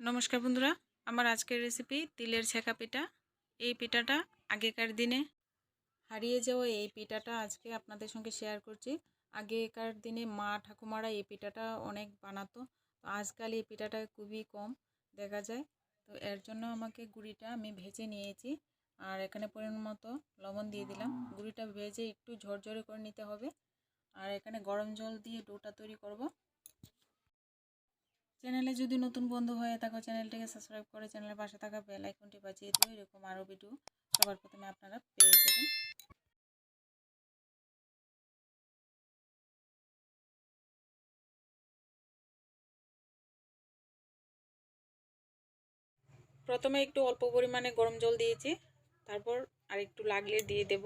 নমস্কার বন্ধুরা, আমার আজকের রেসিপি তিলের ছেঁকা পিঠা। এই পিঠাটা আগেকার দিনে হারিয়ে যাওয়া এই পিঠাটা আজকে আপনাদের সঙ্গে শেয়ার করছি। আগেকার দিনে মা ঠাকুমারা এই পিঠাটা অনেক বানাতো, তো আজকাল এই পিঠাটা খুবই কম দেখা যায়। তো এর জন্য আমাকে গুড়িটা আমি ভেজে নিয়েছি, আর এখানে পরিমাণ মতো লবণ দিয়ে দিলাম। গুড়িটা ভেজে একটু ঝরঝরে করে নিতে হবে, আর এখানে গরম জল দিয়ে ডোটা তৈরি করব। চ্যানেলে যদি নতুন বন্ধু হয়ে থাকো, চ্যানেলটিকে সাবস্ক্রাইব করে চ্যানেলের পাশে থাকা বেল আইকনটি বাজিয়ে দিও। এরকম আরও ভিডিও সবার প্রথমে আপনারা পেয়ে যাবেন। প্রথমে একটু অল্প পরিমাণে গরম জল দিয়েছি, তারপর আর একটু লাগলে দিয়ে দেব।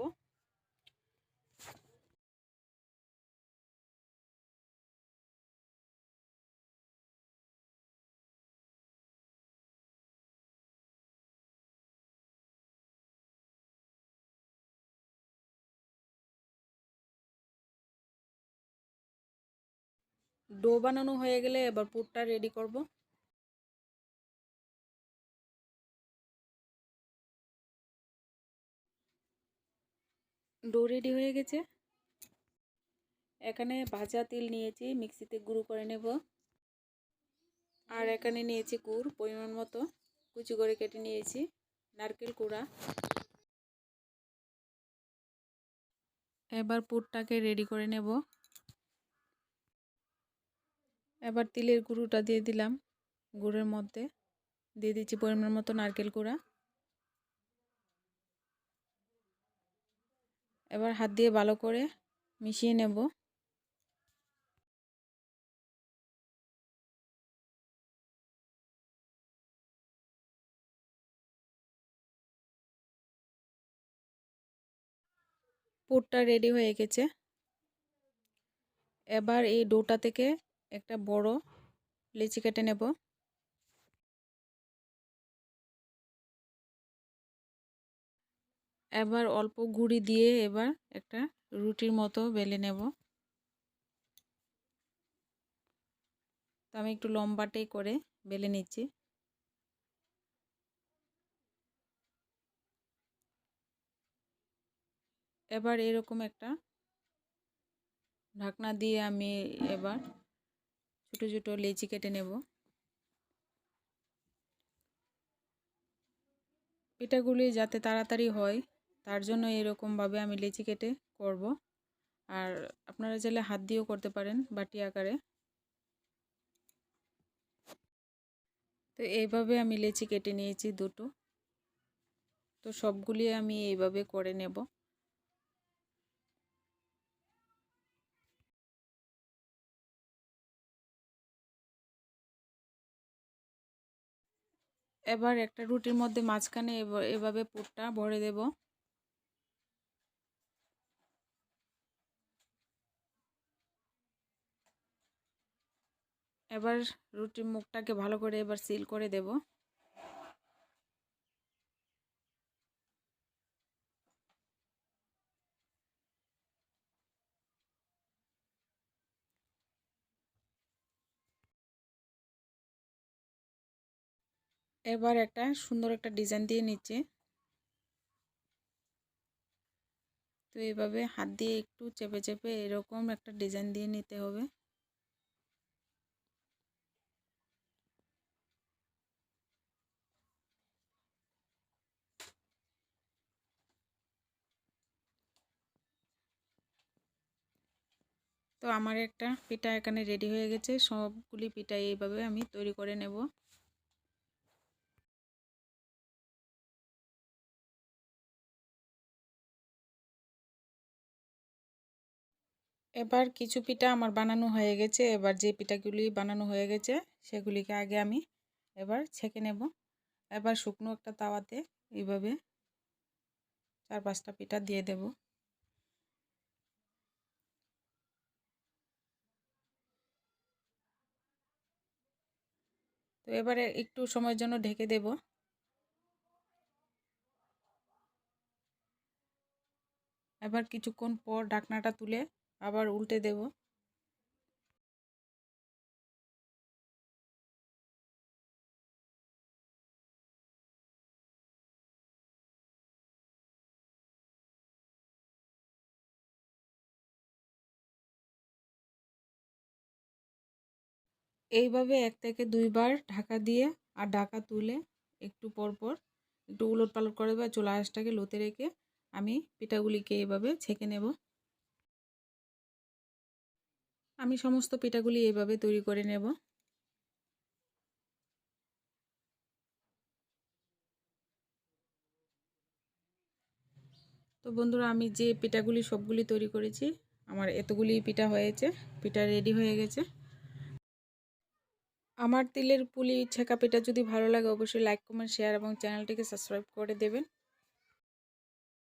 ডো বানানো হয়ে গেলে এবার পুরটা রেডি করব। ডো রেডি হয়ে গেছে। এখানে ভাজা তিল নিয়েছি, মিক্সিতে গুঁড়ো করে নেব। আর এখানে নিয়েছি গুড়, পরিমাণ মতো কুচি করে কেটে নিয়েছি, নারকেল কুড়া। এবার পুরটাকে রেডি করে নেব। এবার তিলের গুঁড়োটা দিয়ে দিলাম গুড়ের মধ্যে। দিয়ে দিচ্ছি পরিমাণ মতো নারকেল গুঁড়া। এবার হাত দিয়ে ভালো করে মিশিয়ে নেব। পুরটা রেডি হয়ে গেছে। এবার এই ডোটা থেকে একটা বড় লিচি কেটে নেব। এবার অল্প গুঁড়ি দিয়ে এবার একটা রুটির মতো বেলে নেব। তো আমি একটু লম্বাটেই করে বেলে নিচ্ছি। এবার এরকম একটা ঢাকনা দিয়ে আমি এবার ছোটো ছোটো লেচি কেটে নেব। পিঠাগুলি যাতে তাড়াতাড়ি হয়, তার জন্য এরকমভাবে আমি লেচি কেটে করব। আর আপনারা চাইলে হাত দিয়েও করতে পারেন বাটি আকারে। তো এইভাবে আমি লেচি কেটে নিয়েছি দুটো। তো সবগুলি আমি এইভাবে করে নেব। এবার একটা রুটির মধ্যে মাঝখানে এভাবে পুরটা ভরে দেব। এবার রুটির মুখটাকে ভালো করে এবার সিল করে দেব। এবার একটা সুন্দর একটা ডিজাইন দিয়ে নিচ্ছে। তো এইভাবে হাত দিয়ে একটু চেপে চেপে এরকম একটা ডিজাইন দিয়ে নিতে হবে। তো আমার একটা পিঠা এখানে রেডি হয়ে গেছে। সবগুলি পিঠা এইভাবে আমি তৈরি করে নেব। এবার কিছু পিঠা আমার বানানো হয়ে গেছে। এবার যে পিঠাগুলি বানানো হয়ে গেছে, সেগুলিকে আগে আমি এবার ছেঁকে নেব। এবার শুকনো একটা তাওয়াতে এইভাবে চার পাঁচটা পিঠা দিয়ে দেব। তো এবারে একটু সময়ের জন্য ঢেকে দেব। এবার কিছুক্ষণ পর ঢাকনাটা তুলে আবার উল্টে দেব। এইভাবে এক থেকে দুইবার ঢাকা দিয়ে আর ঢাকা তুলে একটু পর পর একটু উলট পালট করে বা চোলা আঁশটাকে লোতে রেখে আমি পিঠাগুলিকে এইভাবে ছেঁকে নেব। আমি সমস্ত পিঠাগুলি এইভাবে তৈরি করে নেব। তো বন্ধুরা, আমি যে পিঠাগুলি সবগুলি তৈরি করেছি, আমার এতগুলি পিঠা হয়েছে, পিঠা রেডি হয়ে গেছে। আমার তিলের পুলি ছেঁকা পিঠা যদি ভালো লাগে, অবশ্যই লাইক কমেন্ট শেয়ার এবং চ্যানেলটিকে সাবস্ক্রাইব করে দেবেন।